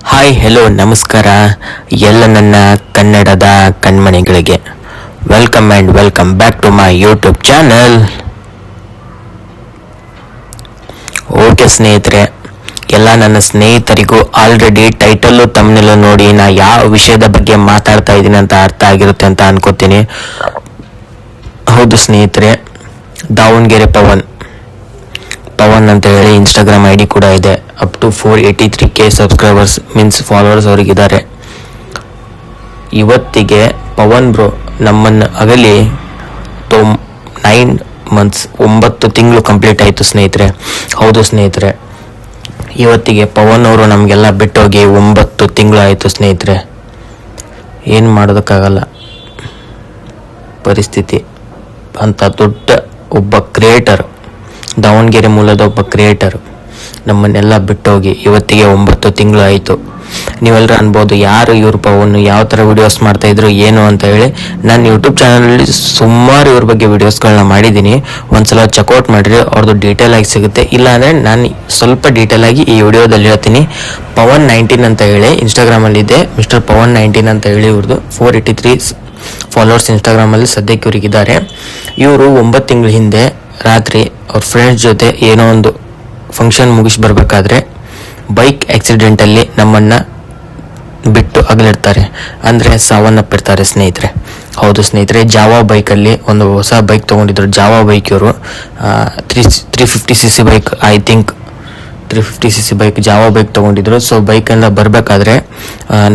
Hi hello ನಮಸ್ಕಾರ. ಎಲ್ಲ ನನ್ನ ಕನ್ನಡದ ಕಣ್ಮಣಿಗಳಿಗೆ welcome and welcome back to my YouTube channel okay ಸ್ನೇಹಿತರೆ, ಎಲ್ಲ ನನ್ನ ಸ್ನೇಹಿತರಿಗೂ ಆಲ್ರೆಡಿ ಟೈಟಲ್ಲು ತಮ್ಮನೆಲ್ಲ ನೋಡಿ ನಾ ಯಾವ ವಿಷಯದ ಬಗ್ಗೆ ಮಾತಾಡ್ತಾ ಇದ್ದೀನಿ ಅಂತ ಅರ್ಥ ಆಗಿರುತ್ತೆ ಅಂತ ಅನ್ಕೋತೀನಿ. ಹೌದು ಸ್ನೇಹಿತರೆ, ದಾವಣಗೆರೆ ಪವನ್. ಪವನ್ ಅಂತ ಹೇಳಿ ಇನ್ಸ್ಟಾಗ್ರಾಮ್ ಐ ಡಿ ಕೂಡ ಇದೆ. Up to four eighty three K subscribers means followers ಅವರಿಗಿದ್ದಾರೆ. ಇವತ್ತಿಗೆ ಪವನ್ ಬ್ರೋ ನಮ್ಮನ್ನು ಅಗಲಿ ತೊಮ್ ನೈನ್ ಮಂತ್ಸ್ ಒಂಬತ್ತು ತಿಂಗಳು ಕಂಪ್ಲೀಟ್ ಆಯಿತು ಸ್ನೇಹಿತರೆ. ಹೌದು ಸ್ನೇಹಿತರೆ. ಇವತ್ತಿಗೆ ಪವನ್ ಅವರು ನಮಗೆಲ್ಲ ಬಿಟ್ಟೋಗಿ ಒಂಬತ್ತು ತಿಂಗಳು ಆಯಿತು ಸ್ನೇಹಿತರೆ. ಏನು ಮಾಡೋದಕ್ಕಾಗಲ್ಲ. ಪರಿಸ್ಥಿತಿ. ಅಂತ ದೊಡ್ಡ ಒಬ್ಬ ಕ್ರಿಯೇಟರ್ ದಾವಣಗೆರೆ ಮೂಲದ ಒಬ್ಬ ಕ್ರಿಯೇಟರ್ ನಮ್ಮನ್ನೆಲ್ಲ ಬಿಟ್ಟೋಗಿ. ಇವತ್ತಿಗೆ ಒಂಬತ್ತು ತಿಂಗಳು ಆಯಿತು ನೀವೆಲ್ಲರೂ ಅನ್ಬೋದು ಯಾರು ಇವ್ರ ಪವನ್ ಯಾವ ಥರ ವಿಡಿಯೋಸ್ ಮಾಡ್ತಾ ಇದ್ರು, ಏನು ಅಂತ ಹೇಳಿ. ನಾನು ಯೂಟ್ಯೂಬ್ ಚಾನಲಲ್ಲಿ ಸುಮಾರು ಇವ್ರ ಬಗ್ಗೆ ವಿಡಿಯೋಸ್ಗಳನ್ನ ಮಾಡಿದ್ದೀನಿ. ಒಂದ್ಸಲ ಚೆಕ್ಔಟ್ ಮಾಡಿರಿ ಅವ್ರದ್ದು ಡೀಟೇಲ್ ಆಗಿ ಸಿಗುತ್ತೆ. ಇಲ್ಲಾಂದರೆ ನಾನು ಸ್ವಲ್ಪ ಡೀಟೇಲ್ ಆಗಿ ಈ ವಿಡಿಯೋದಲ್ಲಿ ಹೇಳ್ತೀನಿ. ಪವನ್ ನೈನ್ಟೀನ್ ಅಂತ ಹೇಳಿ ಇನ್ಸ್ಟಾಗ್ರಾಮಲ್ಲಿದೆ ಮಿಸ್ಟರ್ ಪವನ್ ನೈನ್ಟೀನ್ ಅಂತ ಹೇಳಿ ಇವ್ರದ್ದು ಫೋರ್ ಏಯ್ಟಿ ತ್ರೀ ಫಾಲೋವರ್ಸ್ ಇನ್ಸ್ಟಾಗ್ರಾಮಲ್ಲಿ ಸದ್ಯಕ್ಕೆ ಇವರಿಗಿದ್ದಾರೆ. ಇವರು ಒಂಬತ್ತು ತಿಂಗಳ ಹಿಂದೆ ರಾತ್ರಿ ಅವ್ರ ಫ್ರೆಂಡ್ಸ್ ಜೊತೆ ಏನೋ ಒಂದು ಫಂಕ್ಷನ್ ಮುಗಿಸಿ ಬರಬೇಕಾದ್ರೆ ಬೈಕ್ ಆಕ್ಸಿಡೆಂಟಲ್ಲಿ ನಮ್ಮನ್ನು ಬಿಟ್ಟು ಅಗಲಿಡ್ತಾರೆ. ಅಂದರೆ ಸಾವನ್ನಪ್ಪಿರ್ತಾರೆ ಸ್ನೇಹಿತರೆ. ಹೌದು ಸ್ನೇಹಿತರೆ, ಜಾವಾ ಬೈಕಲ್ಲಿ ಒಂದು ಹೊಸ ಬೈಕ್ ತೊಗೊಂಡಿದ್ರು. ಜಾವಾ ಬೈಕ್ ಇವರು. Three three fifty C C bike I think three fifty C C bike Jawa bike ತೊಗೊಂಡಿದ್ರು. So ಬೈಕನ್ನು ಬರಬೇಕಾದ್ರೆ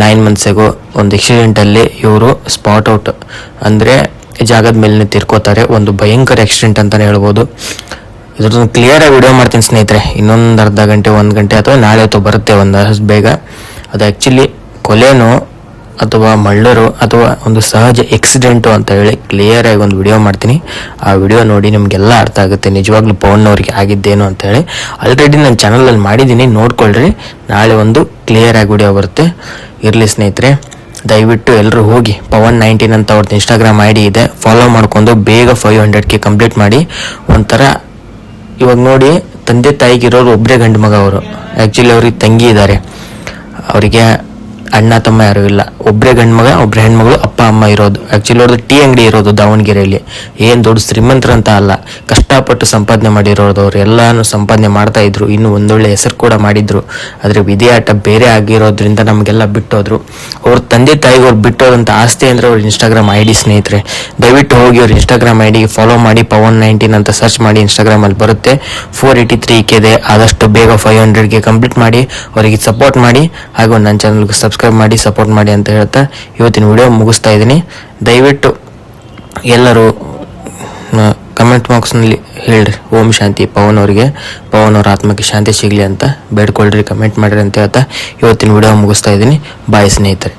ನೈನ್ ಮಂತ್ಸಿಗೂ ಒಂದು ಆಕ್ಸಿಡೆಂಟಲ್ಲಿ ಇವರು ಸ್ಪಾಟ್ ಔಟ್ ಅಂದರೆ ಜಾಗದ ಮೇಲೆ ತಿರ್ಕೋತಾರೆ. ಒಂದು ಭಯಂಕರ ಆಕ್ಸಿಡೆಂಟ್ ಅಂತಲೇ ಹೇಳ್ಬೋದು. ಇದ್ರದ್ದು ಕ್ಲಿಯರಾಗಿ ವಿಡಿಯೋ ಮಾಡ್ತೀನಿ ಸ್ನೇಹಿತರೆ. ಇನ್ನೊಂದು ಅರ್ಧ ಗಂಟೆ, ಒಂದು ಗಂಟೆ ಅಥವಾ ನಾಳೆ ಅಥವಾ ಬರುತ್ತೆ ಒಂದು ಒಂದಷ್ಟು ಬೇಗ. ಅದು ಆ್ಯಕ್ಚುಲಿ ಕೊಲೆನೋ ಅಥವಾ ಮಳ್ಳರು ಅಥವಾ ಒಂದು ಸಹಜ ಎಕ್ಸಿಡೆಂಟು ಅಂತ ಹೇಳಿ ಕ್ಲಿಯರಾಗಿ ಒಂದು ವಿಡಿಯೋ ಮಾಡ್ತೀನಿ. ಆ ವಿಡಿಯೋ ನೋಡಿ ನಿಮಗೆಲ್ಲ ಅರ್ಥ ಆಗುತ್ತೆ. ನಿಜವಾಗ್ಲೂ ಪವನ್ ಅವ್ರಿಗೆ ಆಗಿದ್ದೇನು ಅಂತ ಹೇಳಿ. ಆಲ್ರೆಡಿ ನನ್ನ ಚಾನಲಲ್ಲಿ ಮಾಡಿದ್ದೀನಿ, ನೋಡ್ಕೊಳ್ರಿ. ನಾಳೆ ಒಂದು ಕ್ಲಿಯರಾಗಿ ವಿಡಿಯೋ ಬರುತ್ತೆ. ಇರಲಿ ಸ್ನೇಹಿತರೆ. ದಯವಿಟ್ಟು ಎಲ್ಲರೂ ಹೋಗಿ ಪವನ್ ನೈನ್ಟೀನ್ ಅಂತ ಅವ್ರದ್ದು ಇನ್ಸ್ಟಾಗ್ರಾಮ್ ಐ ಇದೆ. ಫಾಲೋ ಮಾಡಿಕೊಂಡು ಬೇಗ ಫೈವ್ ಹಂಡ್ರೆಡ್ಗೆ ಕಂಪ್ಲೀಟ್ ಮಾಡಿ. ಒಂಥರ ಇವಾಗ ನೋಡಿ, ತಂದೆ ತಾಯಿಗಿರೋರು ಒಬ್ಬರೇ ಗಂಡು ಮಗ ಅವರು. ಆ್ಯಕ್ಚುಲಿ ಅವ್ರಿಗೆ ತಂಗಿ ಇದ್ದಾರೆ. ಅವರಿಗೆ ಅಣ್ಣ ತಮ್ಮ ಯಾರು ಇಲ್ಲ. ಒಬ್ಬರೇ ಗಂಡು ಮಗ ಒಬ್ಬರೇ ಹೆಣ್ಮಗಳು, ಅಪ್ಪ, ಅಮ್ಮ ಇರೋದು. ಆ್ಯಕ್ಚುಲಿ ಅವ್ರದ್ದು ಟೀ ಅಂಗಡಿ ಇರೋದು ದಾವಣಗೆರೆಯಲ್ಲಿ ಏನು ದೊಡ್ಡ ಶ್ರೀಮಂತರಂತ ಅಲ್ಲ. ಕಷ್ಟಪಟ್ಟು ಸಂಪಾದನೆ ಮಾಡಿರೋದು ಅವ್ರು. ಎಲ್ಲಾನು ಸಂಪಾದನೆ ಮಾಡ್ತಾ ಇದ್ರು. ಇನ್ನು ಒಂದೊಳ್ಳೆ ಹೆಸರು ಕೂಡ ಮಾಡಿದ್ರು. ಆದರೆ ವಿಧಿಯಾಟ ಬೇರೆ ಆಗಿರೋದ್ರಿಂದ ನಮಗೆಲ್ಲ ಬಿಟ್ಟೋದ್ರು. ಅವ್ರ ತಂದೆ ತಾಯಿಗೆ ಅವ್ರು ಬಿಟ್ಟೋದಂತ ಆಸ್ತಿ ಅಂದರೆ ಅವ್ರ ಇನ್ಸ್ಟಾಗ್ರಾಮ್ ಐ ಡಿ ಸ್ನೇಹಿತರೆ. ದಯವಿಟ್ಟು ಹೋಗಿ ಅವ್ರ ಇನ್ಸ್ಟಾಗ್ರಾಮ್ ಐ ಡಿಗೆ ಫಾಲೋ ಮಾಡಿ. ಪವನ್ ನೈನ್ಟೀನ್ ಅಂತ ಸರ್ಚ್ ಮಾಡಿ ಇನ್ಸ್ಟಾಗ್ರಾಮಲ್ಲಿ ಬರುತ್ತೆ. ಫೋರ್ ಏಯ್ಟಿ ತ್ರೀ ಇದೆ ಆದಷ್ಟು ಬೇಗ ಫೈವ್ ಹಂಡ್ರೆಡ್ಗೆ ಕಂಪ್ಲೀಟ್ ಮಾಡಿ. ಅವರಿಗೆ ಸಪೋರ್ಟ್ ಮಾಡಿ. ಹಾಗೂ ನನ್ನ ಚಾನಲ್ಗೆ ಸಬ್ಸ್ಕ್ರೈಬ್ ಮಾಡಿ ಸಪೋರ್ಟ್ ಮಾಡಿ ಅಂತ ಹೇಳ್ತಾ ಇವತ್ತಿನ ವಿಡಿಯೋ ಮುಗಿಸ್ತಾ ಇದ್ದೀನಿ. ದಯವಿಟ್ಟು ಎಲ್ಲರೂ ಕಮೆಂಟ್ ಬಾಕ್ಸ್ನಲ್ಲಿ ಹೇಳ್ರಿ. ಓಂ ಶಾಂತಿ ಪವನ್ ಅವರಿಗೆ. ಪವನ್ ಅವ್ರ ಆತ್ಮಕ್ಕೆ ಶಾಂತಿ ಸಿಗಲಿ ಅಂತ ಬೇಡ್ಕೊಳ್ರಿ ಕಮೆಂಟ್ ಮಾಡಿರಿ ಅಂತ ಹೇಳ್ತಾ ಇವತ್ತಿನ ವಿಡಿಯೋ ಮುಗಿಸ್ತಾ ಇದ್ದೀನಿ. ಬಾಯ್ ಸ್ನೇಹಿತರೆ.